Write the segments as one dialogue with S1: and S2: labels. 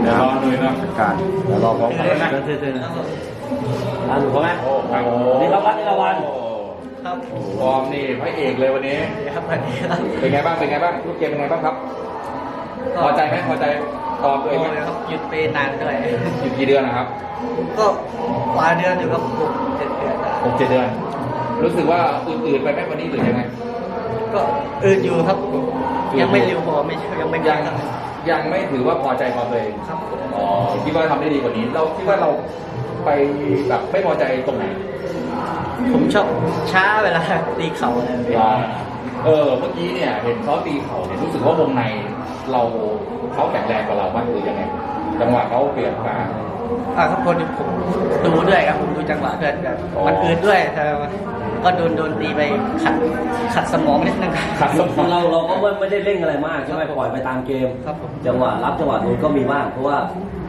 S1: เดี๋ยวรอดูนะ
S2: การเดี๋ยวรอพร้อมกันนะ
S3: เชิญเชิญอ่าหนูเขาไหม
S1: โอ้โห
S3: นี่รางวัลนี่รางวัล
S4: ครับ
S1: ฟอร์มนี่พระเอกเลยวันนี้
S4: ครับวันนี้ครับ
S1: เป็นไงบ้างเป็นไงบ้างลูกเกมเป็นไงบ้างครับพอใจไหมพอใจฟอร์มตัวเองไหม
S4: ครับหยุดไปนานด้วย
S1: อยู่กี่เดือนนะครับ
S4: ก็หลายเดือนอยู่ครับหกเจ็ดเดือนได้
S1: หกเจ็ดเดือน รู้สึกว่าอื่นๆไปไหมวันนี้หรือยังไง
S4: ก็อื่นอยู่ครับ ยังไม่เร็วพอไม่ใช่ยังไม่
S1: ยัง
S4: เท่าไหร่
S1: ยังไม่ถือว่าพอใจความตัวเอง
S4: ครับผม
S1: อ๋อคิดว่าทำได้ดีกว่านี้ เราคิดว่าเราไปแบบไม่พอใจตรงไหน
S4: ผมชอบช้าเวลาตีเข่าเลย
S1: ว่าเออเมื่อกี้เนี่ยเห็นเขาตีเข่าเนี่ยรู้สึกว่าวงในเราเขาแข็งแรงกว่าเรามากหรือยังไงจังหวะเขาเปลี่ยนมา
S4: อ่าครับคนที่ผมดูด้วยครับผมดูจังหวะเพื่อนแบบ
S1: อ๋อ
S4: มันอื่นด้วยแต่ว่า ก็โดนโดนตีไปขัดขัดสมองนิดนึง
S1: ขัดสมอง
S3: เราเราก็ไม่ไม่ได้เร่งอะไรมากใช่ไหมปล่อยไปตามเกม
S4: ครับผม
S3: จังหวะรับจังหวะโดนก็มีบ้างเพราะว่า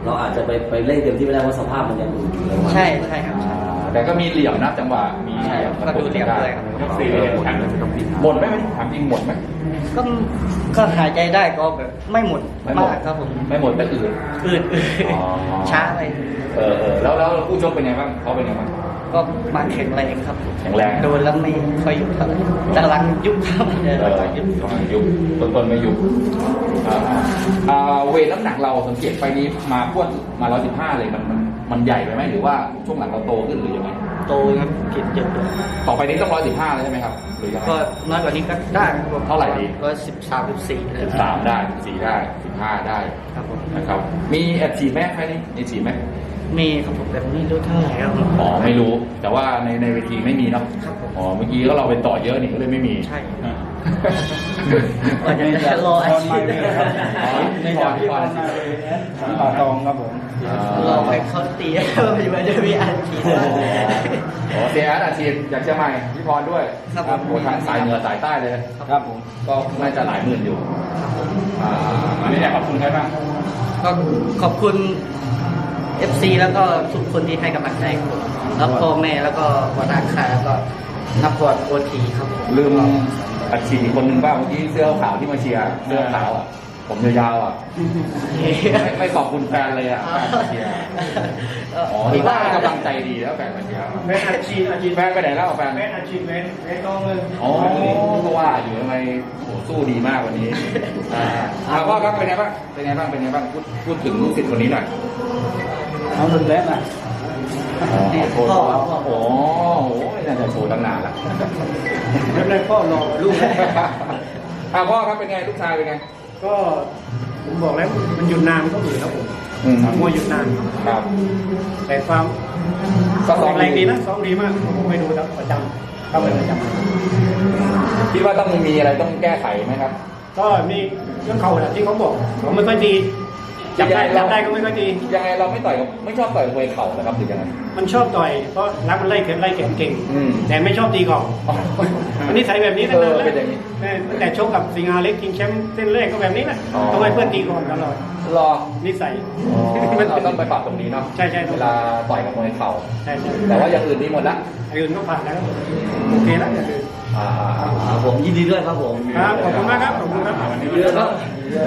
S3: เราอาจจะไปไปเร่งเต็มที่ไม่ได้เพราะสภาพมันยังอยู่ในวัน
S4: ใช่ใช่ครับ
S1: อ่าแต่ก็มีเหลี่ยมนะจังหวะมี
S4: ใช่ก็ดูเหลี่ยมด้วยครับ
S1: ยกสี่เลยแข่งหมดไหมถามจริงหมดไหม
S4: ก็ก็หายใจได้ก็แบบไม่หมด
S1: ไม่หมด
S4: มากครับผม
S1: ไม่หมดแต่อื่น
S4: อื่นอื่น
S1: อ๋อ
S4: ช้าไป
S1: เออเออแล้วแล้วผู้ชกเป็นไงบ้างเขาเป็นไงบ้าง
S4: ก็มาแข็งแรงครับ
S1: แข็งแรง
S4: โดนแล้วไม่ค่อยยุบเท่าไหร่แต่หลังยุบครับเดี๋ยว
S1: เออ
S4: หลังยุบ
S1: ยุบต้นต้นไม่ยุบอ่าอ่าเวทน้ำหนักเราสังเกตไปนี้มาพวดมาร้อยสิบห้าเลยมันมันมันใหญ่ไปไหมหรือว่าช่วงหลังเราโตขึ้นหรือยังไง
S4: โตครับกินเยอะด้วย
S1: ต่อไปนี้ต้องร้อยสิบห้าเลยใช่ไหมครับหรือยังไง
S4: ก็น้อยกว่านี้ก็ได้ครับผม
S1: เท่าไหร่ดี
S4: ก็สิบสามสิบสี่
S1: สิบสามได้สิบสี่ได้สิบห้าได้
S4: ครับผม
S1: นะครับมีแอบฉีดไหมใครนี่มีฉีดไหม
S4: มีครับผมแต่ไม่รู้เท่าไหร่ครับผม
S1: อ๋อไม่รู้ แต่ว่าในในเวทีไม่มีเนาะ
S4: ครับผม
S1: อ๋อเมื่อกี้ก็เราไปต่อเยอะนี่ก็เลยไม่มี
S4: ใช่ว่าจะรออาชีพ
S1: ไม่พอไม่พอ
S2: ป่าตองครับผม
S4: รอไปเขาตีมันจะมีอาชีพ
S1: โอ้เสียอาชีพอยากเชียงใหม่พี่พรด้วย
S4: ครับผม
S1: โอ้ทางสายเหนือสายใต้เลย
S2: ครับผม
S1: ก็น่าจะหลายหมื่นอยู่อ่าอันนี้อยากขอบคุณใครบ้าง
S4: ก็ขอบคุณ FC แล้วก็ทุกคนที่ให้กำลังใจผมแล้วพ่อแม่แล้วก็วนาคาแล้วก็นับพรโอทีครับผม
S1: ลืมอัดฉีดอีกคนหนึ่งบ้างเมื่อกี้เสื้อขาวที่มาเชียร์เสื้อขาวอะ ผมยาวๆอะไม่ไม่ขอบคุณแฟนเลยอะแฟนมาเชียร์อ๋อถือว่าให้กำลังใจดีแล้วแฟนมาเชียร์
S2: แม่อาชีพอาชีพ
S1: แฟนไปไหนแล้วแฟน
S2: แม่อาชีพแม่แม่ต้องเลย
S1: อ๋อเพราะว่าอยู่ทำไมโหสู้ดีมากวันนี้อ่าอ่าพ่อครับเป็นไงบ้างเป็นไงบ้างเป็นไงบ้างพูดพูดถึงลูกศิษย์คนนี้หน่อย
S2: เอาสุดแล้วนะ
S4: พ่อ
S1: โอ้โหน่าจะโชว์ตั้งนานละ
S2: ไม่ได้พ่อรอลูก
S1: อ่าพ่อครับเป็นไงลูกชายเป็นไง
S2: ก็ผมบอกแล้วมันหยุดนานก็เหมือนครับผม
S1: อืม
S2: มวยหยุดนาน
S1: ครับ
S2: แต่ความ
S1: ก็ซ้อม
S2: แรงดีนะซ้อมดีมากผมไปดูครับประจำเข้าไปประจ
S1: คิดว่าต้องมีอะไรต้องแก้ไขไหมครับำ
S2: ก็มีเรื่องเข่าแหละที่เขาบอกเขาไม่ค่อยดี จับได้จับได้ก็ไม่ค่อยดี
S1: ยังไงเราไม่ต่อยกับไม่ชอบต่อยมวยเข่านะครับหรือยังไง
S2: มันชอบต่อยเพราะรักมันไล่เข็นไล่เข็นเก่ง
S1: อืม
S2: แต่ไม่ชอบตีเข่าอันนี้ใส่แบบนี้ตั้งนาน
S1: เออ
S2: แล้ว
S1: เป็นอย่างนี้
S2: ตั้งแต่ชกกับสิงห์อาเล็กกิงแชมป์เส้นแรกก็แบบนี้แหละ
S1: อ๋อ
S2: ต้องให้เพื่อนตีก่อนตลอด
S1: รอ
S2: นิสัย
S1: อ๋อเราต้องไปปรับตรงนี้เนาะ
S2: ใช่ใช่
S1: เวลาต่อยกับมวยเข่า
S2: ใช่ใช่
S1: แต่ว่าอย่างอื่นดีหมดละ
S2: ไอ้อื่นก็ผ่านแล้วโอเคแล้วอย่างอื่น
S1: อ่า
S3: ครับผมยินดีด้วยครับผม
S2: ครับขอบคุณมากครับขอบคุณครับ
S3: เยอะครับ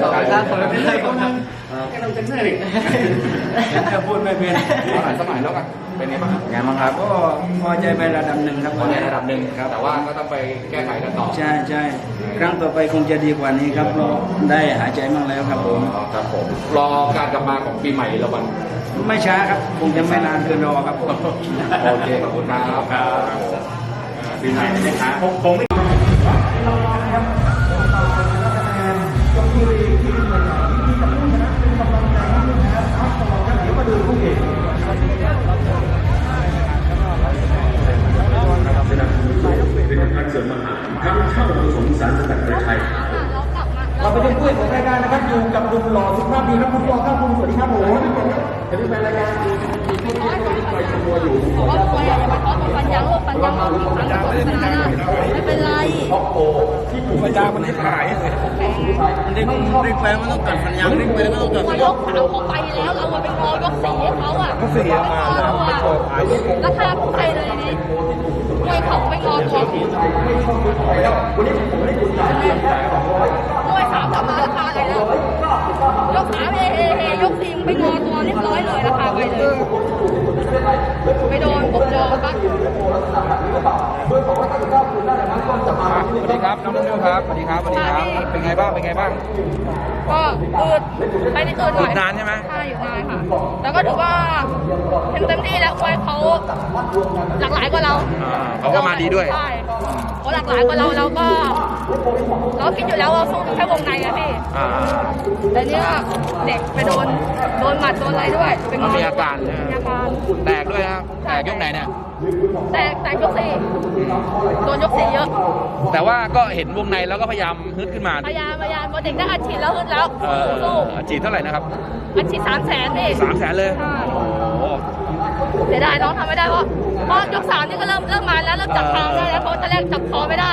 S4: ขอบคุณครับขอบคุณ
S2: เป็น
S4: ค
S2: ไร
S4: รับ
S2: ก็นะ แค่เราเป็นเสื้อดิจะพูดไม่เป็น
S1: สมัยสมัยแล้วกันเป็นไงบ้างครับ
S5: ไงบ้างครับ
S2: ก็พอใจไประดับหนึ่งครับ
S1: พอในระดับหนึ่งครับแต่ว่าก็ต้องไปแก้ไขกันต่อ
S5: ใช่ใช่ครั้งต่อไปคงจะดีกว่านี้ครับเราได้หายใจบ้างแล้วครับผม
S1: อ๋อครับผมรอการกลับมาของปีใหม่ละวัน
S5: ไม่ช้าครับคงจะไม่นานเกินรอครับผม
S1: โอเคขอบคุณครับครับปีใหม่นะครับผมผม
S6: รายการนะครับอยู่กับดุมหล่อสุภาพดีครับคุณรอครับคุณสวัสดีครับผมจะดูเป็นรายการดีดีที่ที่ที่ไปชมมวอยู่
S7: บอกว่าตัวอย่ามาปัญญาปัญญาปัญญาโลกไม่เป็นไร
S6: ปัญญามันได้ขายเลยมันได้ได้แปลมันต้องกัดสัญญาได้แปลมันต้องกัด
S7: ยกสามเขาไปแล้วเรามาไปรอยกสี่ให้เขาอะ
S6: ก็เสียมาแล้วมันเปิดขาย
S7: ราคาไทยเลยนี่มวยเขาไปรอตัวมวยสามกลับมาราคาอะไรแล้วยก สามเอเอเอยกทีมไปงอตัวเรียบร้อยเลยราคาไปเลยไปโดนผมเจอปั๊บ
S1: สวัสดีครับน้องนุ่มครับสวัสดีครับสวัสดีครับ เป็นไงบ้างเป็นไงบ้าง
S7: ก็อืดไปนิดอืดหน่อย
S1: นานใช่ไหม
S7: ใช่อยู่นานค่ะแล้วก็ถือว่าเต็มเต็มที่แล้วคุยเขาหลากหลายกว่าเรา
S1: เขาก็มาดีด้วย
S7: ใช่เขาหลากหลายกว่าเราเราก็ เราคิดอยู่แล้วว่าสู้แค่วงในอะพี่
S1: อ่า
S7: แต่เนี้ยเด็กไปโดนโดนหมัดโดนอะไรด้วย เป็น
S1: มันมีอาการใช่ไหม
S7: มีอาการ
S1: แตกด้วยนะครับแตกยกไหนเนี่ย
S7: แต่แต่ยกสี่โดนยกสี่เยอะ
S1: แต่ว่าก็เห็นวงในแล้วก็พยายามฮึดขึ้นมา
S7: พยายามพยายามพอเด็กได้อัดฉีดแล้วฮึดแล้ว
S1: เออ
S7: สู้
S1: จีดเท่าไหร่นะครับ
S7: อัดฉีดสามแสนพี่
S1: สามแสนเลย
S7: ใช่
S1: โอ้
S7: เสียดายน้องทำไม่ได้เพราะเพราะยกสามนี่ก็เริ่มเริ่มมาแล้วเริ่มจับทางได้แล้วเพราะตอนแรกจับคอไม่ได้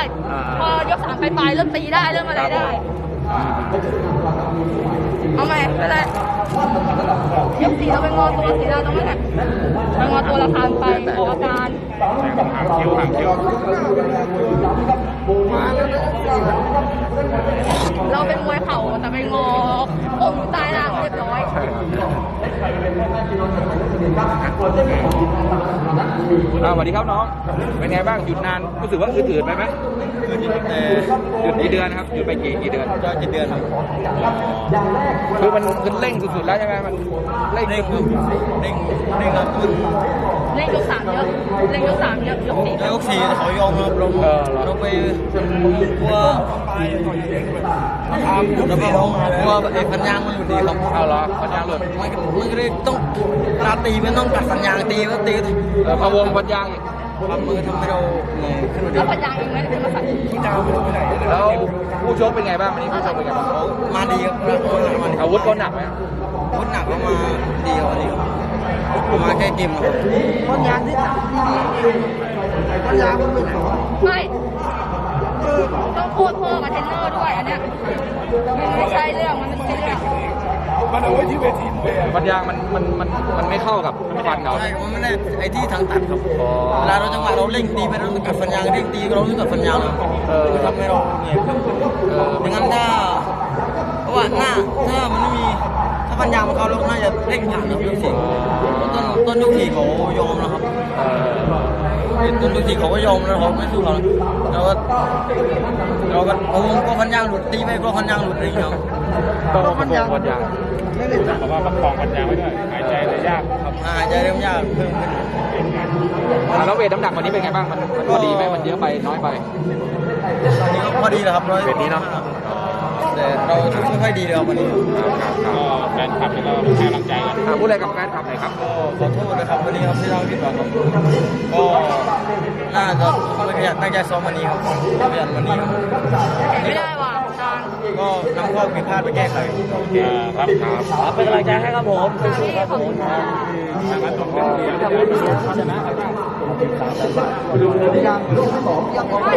S7: พอยกสามไปลายๆเริ่มตีได้เริ่มอะไรได้ เอาใหม่ไม่เป็นไรยกสี่เราไปงอตัวสีดาตรงนั้นน่ะไปงอตัวละคานไปออกอาการ
S1: หางคิ้วหางคิ้ว
S7: เราเป็นมวยเข่าแต่ไปงอปุ่มใต้ล่างเรียบร้อย
S1: อ่าสวัสดีครับน้อง เป็นไงบ้างหยุดนานรู้สึกว่าอืดๆไปไหมหยุดกี่เดือนครับหยุดไปกี่กี่เดือน
S5: ก็เจ็ดเดือนครับ
S1: คือมันคือเร่งสุดๆแล้วใช่ไหมมันเร่ง
S5: เร่งเร่งเร่งครับขึ้น
S7: เล่ นยกสามเยอะเล่นยกสามเยอะยกสี่
S5: แล้วยกสี่เขายอมครับลงเราไปกลัวเราไปกลัวไอ้ฟันยางมันหลุดดีครับ
S1: เอาเหรอปัญญาหลุด
S5: มันก็มันก็เลยต้องเวลาตีมันต้องกัดฟันยางตีมันตี
S1: เออพะวงปัญญางอีก
S5: ทำมือทำให้เราเหนื่อยขึ้นมาเดี
S7: แล้
S5: ยวว
S7: พยางยังไหม่ได้เป็นมาสั่น
S1: แล้วผู้ชกเป็นไงบ้างวันนี้ผู้ชกเป็นไงบ้าง
S5: มาดีครับ
S1: อาวุธเขาหนักไหมอา
S5: วุฒหนักก็มาดีครับวันนี้ ครับมาแค่เกมครับ
S7: ไม่ต้องโคตรพ่อกับเทรนเนอร์ด้วยอันเนี้ยมันไม่ใช่เรื่องมันไม่ใช่เรื่อง
S1: ปัญญางมันมันมันมันไม่เข้ากับฟันเขา
S5: ใช่ครับมันไม่ได้ไอ้ที่ทางตัดครับ
S1: อ๋อ
S5: เวลาเราจังหวะเราเร่งตีไปเราต้องกัดฟันยางเร่งตีเราต้องกัดฟันยางเลย
S1: เออ
S5: ทำให้เราเหนื่อยขึ้น
S1: เออ
S5: ดังนั้นถ้าเพราะว่าหน้าถ้ามันไม่มีถ้าฟันยางมันเข้าเราน่าจะเร่งผ่านครับยกสี่ต้นต้นยกสี่เขายอมนะครับ
S1: เออ
S5: ต้นยกสี่เขาก็ยอมแล้วเขาไม่สู้เราเราก็เราก็โอ้โหก็ฟันยางหลุดตีไปก็ฟันยางหลุดอะไรอย่างเงี้ยครับ
S1: ต้องประคองปัญญางเพราะว่าประคองปัญญางไว้ด้วยหายใจเลยยาก
S5: ครับหายใจเริ่มยากเพิ่มขึ้น
S1: อ่าแล้วเวทน้ำหนักวันนี้เป็นไงบ้างมันมันพอดีไหมมันเยอะไปน้อยไป
S5: วันนี้ก็พอดีแหละครับร้อย
S1: เวทนี้เนาะ
S5: แต่เราไม่ค่อยดีเลยครับวันนี้
S1: ก็แฟนคลับเราให้กำลังใจกันพูดอะไรกับแฟนคลับหน่อยครับ
S5: ก็ขอโทษนะครับวันนี้ครับที่เราผิดหวังครับก็น่าจะไม่อยากตั้งใจซ้อมวันนี้ครับไม่อยากวันนี้ครับ
S7: ไม่ได้ว่ะจาน
S5: ก็นำข้อผิดพลาดไปแก้ไข
S1: ครับครับ
S3: เป็นกำลังใจให้ครับผมสู้ๆครับผม
S1: ทางนั้นผมเป็นเดียวชนะครับ
S7: ไม่